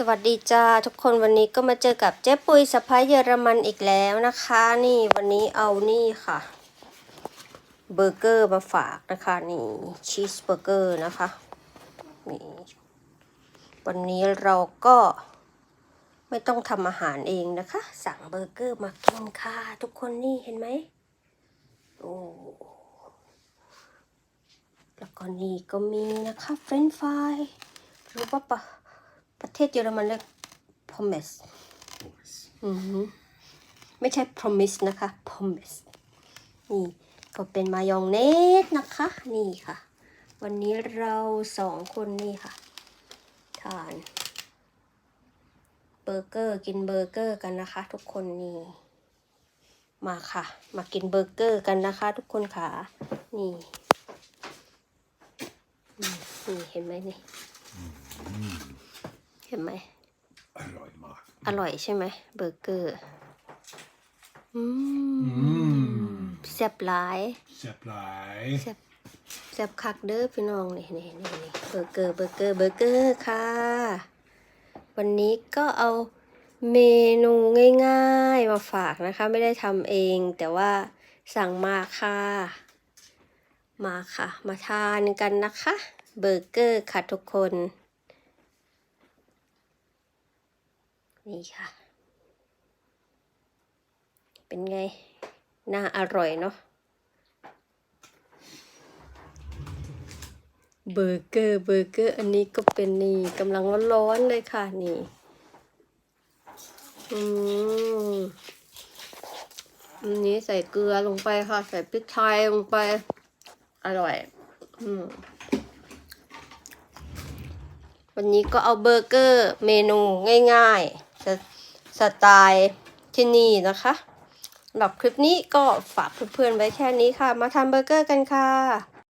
สวัสดีจ้าทุกคนวันนี้ก็มาเจอกับเจ๊ปุยสะพ้ายเยอรมันอีกแล้วนะคะ นี่วันนี้เอานี่ค่ะ เบอร์เกอร์มาฝากนะคะ นี่ชีสเบอร์เกอร์นะคะนี่วันนี้เราก็ไม่ต้องทำอาหารเองนะคะ สั่งเบอร์เกอร์มากินค่ะ ทุกคนนี่เห็นไหมโอ้แล้วก็นี่ก็มีนะคะเฟรนฟรายรือว่าปะ ประเทศเยอรมันเรียก promise อือหือไม่ใช่ promise นะคะ promise นี่ก็เป็นมายองเนสนะคะ นี่ค่ะ วันนี้เราสองคนนี่ค่ะ ทานเบอร์เกอร์กินเบอร์เกอร์กันนะคะ ทุกคนนี่มาค่ะ มากินเบอร์เกอร์กันนะคะ ทุกคนค่ะนี่นี่นี่เห็นไหมนี่เห็นไหม อร่อยมาก อร่อยใช่ไหมเบอร์เกอร์อืมแซ่บหลายแซ่บหลายแซ่บแซ่บคักเด้อพี่น้องนี่นี่นี่นี่เบอร์เกอร์เบอร์เกอร์เบอร์เกอร์ค่ะ วันนี้ก็เอาเมนูง่ายๆมาฝากนะคะ ไม่ได้ทำเองแต่ว่าสั่งมาค่ะ มาค่ะ มาทานกันนะคะ เบอร์เกอร์ค่ะทุกคน นี่ค่ะ เป็นไง น่าอร่อยเนาะเบอร์เกอร์เบอร์เกอร์อันนี้ก็เป็นนี่กำลังร้อนๆเลยค่ะนี่อืมอันนี้ใส่เกลือลงไปค่ะ ใส่พริกไทยลงไป อร่อย อืมวันนี้ก็เอาเบอร์เกอร์เมนูง่าย ๆ สไตล์ที่นี่นะคะสำหรับคลิปนี้ก็ฝากเพื่อนๆไว้แค่นี้ค่ะ มาทำเบอร์เกอร์กันค่ะ